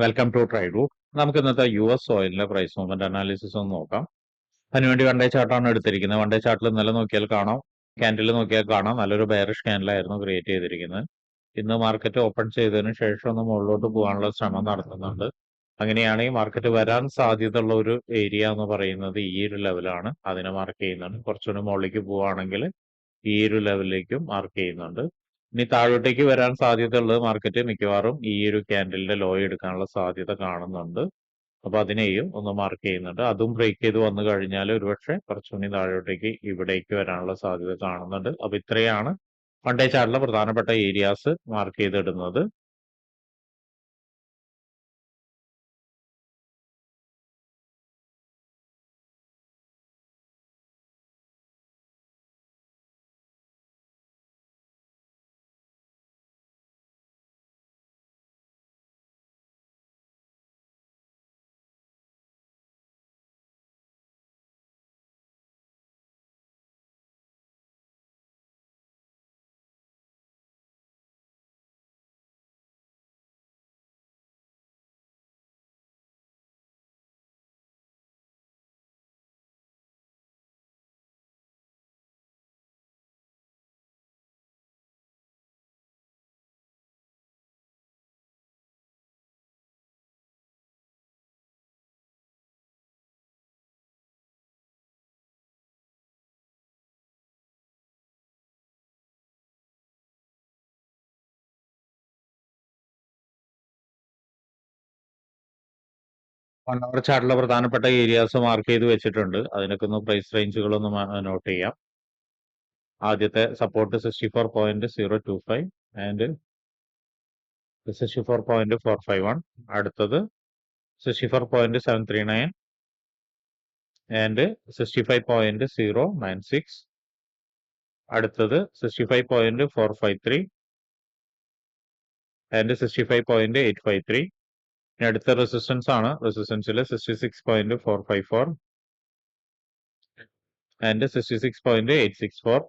Welcome to try റൂട്ട് നമുക്ക് ഇന്നത്തെ യു എസ് ഓയിലിന്റെ പ്രൈസ് മൂവ്മെന്റ് അനാലിസിസ് ഒന്ന് നോക്കാം. അതിനുവേണ്ടി വൺ ഡേ ചാർട്ടാണ് എടുത്തിരിക്കുന്നത്. വൺ ഡേ ചാർട്ടിൽ ഇന്നലെ നോക്കിയാൽ കാണാം. ക്യാൻഡിൽ നോക്കിയാൽ കാണാം. നല്ലൊരു ബെയറിഷ് ക്യാൻഡിലായിരുന്നു ക്രിയേറ്റ് ചെയ്തിരിക്കുന്നത്. ഇന്ന് മാർക്കറ്റ് ഓപ്പൺ ചെയ്തതിനു ശേഷം ഒന്ന് മുകളിലോട്ട് പോകാനുള്ള ശ്രമം നടത്തുന്നുണ്ട്. അങ്ങനെയാണെങ്കിൽ മാർക്കറ്റ് വരാൻ സാധ്യതയുള്ള ഒരു ഏരിയ എന്ന് പറയുന്നത് ഈ ഒരു ലെവലാണ് അതിനെ മാർക്ക് ചെയ്യുന്നുണ്ട്. കുറച്ചുകൂടി മുകളിലേക്ക് പോവുകയാണെങ്കിൽ ഈ ഒരു ലെവലിലേക്കും മാർക്ക് ചെയ്യുന്നുണ്ട്. ഇനി താഴോട്ടേക്ക് വരാൻ സാധ്യതയുള്ളത് മാർക്കറ്റ് മിക്കവാറും ഈ ഒരു ക്യാൻഡലിന്റെ ലോ എടുക്കാനുള്ള സാധ്യത കാണുന്നുണ്ട്. അപ്പൊ അതിനെയും ഒന്ന് മാർക്ക് ചെയ്യുന്നുണ്ട്. അതും ബ്രേക്ക് ചെയ്ത് വന്നു കഴിഞ്ഞാൽ ഒരുപക്ഷെ കുറച്ചുകൂടി താഴോട്ടേക്ക് ഇവിടേക്ക് വരാനുള്ള സാധ്യത കാണുന്നുണ്ട്. അപ്പൊ ഇത്രയാണ് വൺ ഡേ ചാർട്ടിലെ പ്രധാനപ്പെട്ട ഏരിയാസ് മാർക്ക് ചെയ്തിടുന്നത്. വൺ ചാർട്ടിലെ പ്രധാനപ്പെട്ട ഏരിയാസ് മാർക്ക് ചെയ്ത് വെച്ചിട്ടുണ്ട്. അതിനൊക്കെ ഒന്ന് പ്രൈസ് റേഞ്ചുകളൊന്ന് നോട്ട് ചെയ്യാം. ആദ്യത്തെ support sixty four point zero two five and sixty four point four five one അടുത്തത് sixty four point seven three nine and sixty five point zero nine six അടുത്തത് sixty five point four five three and sixty five point eight five three ഇനി അടുത്ത resistance ആണ്. റെസിസ്റ്റൻസിൽ sixty six point four five four and sixty six point eight six four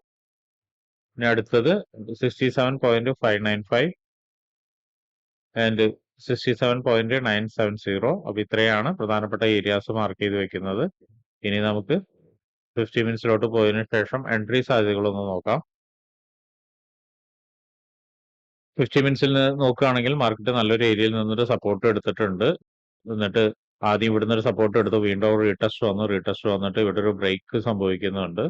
ഇനി അടുത്തത് sixty seven point five nine five and sixty seven point nine seven zero അപ്പൊ ഇത്രയാണ് പ്രധാനപ്പെട്ട areas mark ചെയ്ത് വെക്കുന്നത്. ഇനി നമുക്ക് ഫിഫ്റ്റി മിനിറ്റ്സിലോട്ട് പോയതിനു ശേഷം എൻട്രി സാധ്യതകളൊന്ന് നോക്കാം. ഫിഫ്റ്റി മിനിറ്റ്സിൽ നിന്ന് നോക്കുകയാണെങ്കിൽ മാർക്കറ്റ് നല്ലൊരു ഏരിയയിൽ നിന്നൊരു സപ്പോർട്ട് എടുത്തിട്ടുണ്ട്. എന്നിട്ട് ആദ്യം ഇവിടുന്ന് ഒരു സപ്പോർട്ട് എടുത്ത്. വീണ്ടും ഒരു റീടെസ്റ്റ് വന്നു. റീടെസ്റ്റ് വന്നിട്ട് ഇവിടെ ഒരു ബ്രേക്ക് സംഭവിക്കുന്നുണ്ട്.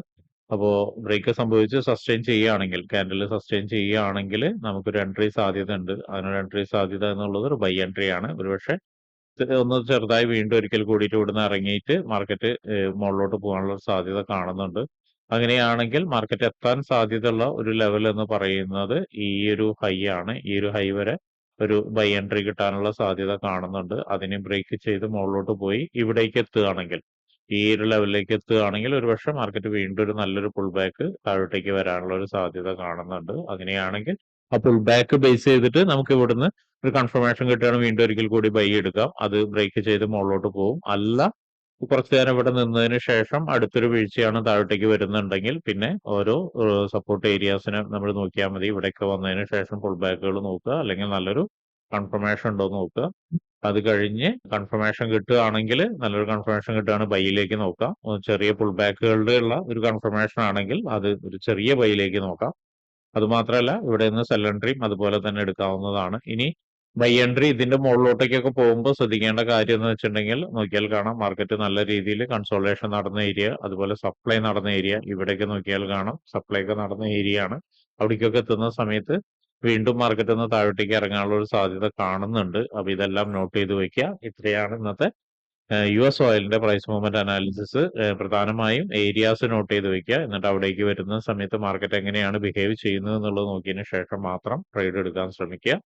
അപ്പോൾ ബ്രേക്ക് സംഭവിച്ച് സസ്റ്റെയിൻ ചെയ്യുകയാണെങ്കിൽ ക്യാൻഡിൽ സസ്റ്റെയിൻ ചെയ്യുകയാണെങ്കിൽ നമുക്കൊരു എൻട്രി സാധ്യത ഉണ്ട്. അതിനൊരു എൻട്രി സാധ്യത എന്നുള്ളത് ഒരു ബൈ എൻട്രി ആണ്. ഒരുപക്ഷെ ഒന്ന് ചെറുതായി വീണ്ടും ഒരിക്കൽ കൂടിയിട്ട് ഇവിടുന്ന് ഇറങ്ങിയിട്ട് മാർക്കറ്റ് മുകളിലോട്ട് പോകാനുള്ള സാധ്യത കാണുന്നുണ്ട്. അങ്ങനെയാണെങ്കിൽ മാർക്കറ്റ് എത്താൻ സാധ്യതയുള്ള ഒരു ലെവൽ എന്ന് പറയുന്നത് ഈ ഒരു ഹൈ ആണ്. ഈ ഒരു ഹൈ വരെ ഒരു ബൈ എൻട്രി കിട്ടാനുള്ള സാധ്യത കാണുന്നുണ്ട്. അതിനെ ബ്രേക്ക് ചെയ്ത് മുകളിലോട്ട് പോയി ഇവിടേക്ക് എത്തുകയാണെങ്കിൽ ഈ ഒരു ലെവലിലേക്ക് എത്തുകയാണെങ്കിൽ ഒരുപക്ഷെ മാർക്കറ്റ് വീണ്ടും ഒരു നല്ലൊരു പുൾ ബാക്ക് താഴോട്ടേക്ക് വരാനുള്ള ഒരു സാധ്യത കാണുന്നുണ്ട്. അങ്ങനെയാണെങ്കിൽ ആ പുൾ ബാക്ക് ബേസ് ചെയ്തിട്ട് നമുക്ക് ഇവിടുന്ന് ഒരു കൺഫർമേഷൻ കിട്ടുകയാണ് വീണ്ടും ഒരിക്കൽ കൂടി ബൈ എടുക്കാം. അത് ബ്രേക്ക് ചെയ്ത് മുകളിലോട്ട് പോകും അല്ല നേരം ഇവിടെ നിന്നതിന് ശേഷം അടുത്തൊരു വീഴ്ചയാണ് താഴോട്ടേക്ക് വരുന്നുണ്ടെങ്കിൽ പിന്നെ ഓരോ സപ്പോർട്ട് ഏരിയാസിനെ നമ്മൾ നോക്കിയാൽ മതി. ഇവിടെയൊക്കെ വന്നതിന് ശേഷം ഫുൾ ബാക്കുകൾ നോക്കുക. അല്ലെങ്കിൽ നല്ലൊരു കൺഫർമേഷൻ ഉണ്ടോ നോക്കുക. അത് കഴിഞ്ഞ് കൺഫർമേഷൻ കിട്ടുകയാണെങ്കിൽ നല്ലൊരു കൺഫർമേഷൻ കിട്ടുകയാണ് ബൈയിലേക്ക് നോക്കാം ചെറിയ ഫുൾ ബാക്കുകളുടെ ഉള്ള ഒരു കൺഫർമേഷൻ ആണെങ്കിൽ അത് ഒരു ചെറിയ ബൈയിലേക്ക് നോക്കാം. അതുമാത്രമല്ല ഇവിടെ നിന്ന് സെല്ലൻട്രിയും അതുപോലെ തന്നെ എടുക്കാവുന്നതാണ്. ഇനി ബൈ എൻട്രി ഇതിന്റെ മുകളിലോട്ടേക്കൊക്കെ പോകുമ്പോൾ ശ്രദ്ധിക്കേണ്ട കാര്യം എന്ന് വെച്ചിട്ടുണ്ടെങ്കിൽ നോക്കിയാൽ കാണാം. മാർക്കറ്റ് നല്ല രീതിയിൽ കൺസോളേഷൻ നടന്ന ഏരിയ അതുപോലെ സപ്ലൈ നടന്ന ഏരിയ ഇവിടെയൊക്കെ നോക്കിയാൽ കാണാം. സപ്ലൈ ഒക്കെ നടന്ന ഏരിയ ആണ്. അവിടേക്കൊക്കെ എത്തുന്ന സമയത്ത് വീണ്ടും മാർക്കറ്റ് ഒന്ന് താഴോട്ടേക്ക് ഇറങ്ങാനുള്ള ഒരു സാധ്യത കാണുന്നുണ്ട്. അപ്പൊ ഇതെല്ലാം നോട്ട് ചെയ്ത് വെക്കുക. ഇത്രയാണ് ഇന്നത്തെ യു എസ് ഓയിലിന്റെ പ്രൈസ് മൂവ്മെന്റ് അനാലിസിസ് പ്രധാനമായും ഏരിയാസ് നോട്ട് ചെയ്ത് വെക്കുക. എന്നിട്ട് അവിടേക്ക് വരുന്ന സമയത്ത് മാർക്കറ്റ് എങ്ങനെയാണ് ബിഹേവ് ചെയ്യുന്നത് എന്നുള്ളത് നോക്കിയതിന് ശേഷം മാത്രം ട്രേഡ് എടുക്കാൻ ശ്രമിക്കുക.